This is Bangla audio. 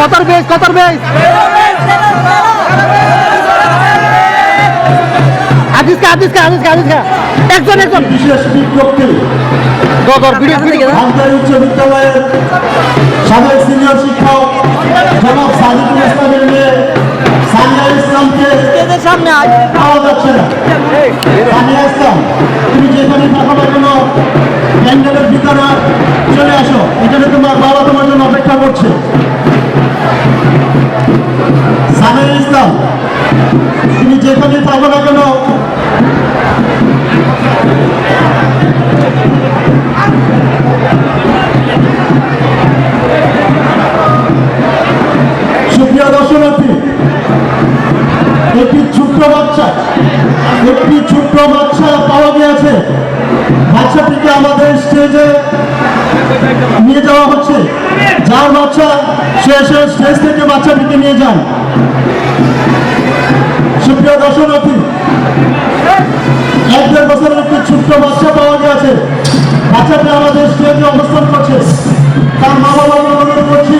বেশ কত বেশ। আদিসকা আদিসকা আদিসকা আদিসকা একজন একজন। বিশেষ বিজ্ঞপ্তি। দর ভিডিও ভিডিও। হামদারি উচ্চ বিদ্যালয়ের সাবেক সিনিয়র শিক্ষক জনাব সাজিদুল ইসলামের মেয়ে সানিয়া ইসলামকে সামনে আয়। পাওয়া যাচ্ছে না। সানিয়া ইসলাম তুমি যেখানে থাকো না কেন প্যান্ডেলের ভিতরে চলে আসো। এখানে তোমার বাবা তোমার জন্য অপেক্ষা করছে। ইসলাম তুমি যেখানে থাকো না কেন? সুপ্রিয় দর্শনার্থী, একটি ছোট্ট বাচ্চা, একটি ছোট্ট বাচ্চা পাওয়া গিয়েছে। বাচ্চাটিকে আমাদের স্টেজে নিয়ে যাওয়া হচ্ছে। যার বাচ্চা, সে শেষ থেকে বাচ্চাটিকে নিয়ে যান সুপ্রিয় দর্শনার্থী, এক দেড় বছরের একটি ছোট্ট বাচ্চা পাওয়া গেছে। বাচ্চাটি আমাদের স্টেজে অবস্থান করছে। তার মা বাবা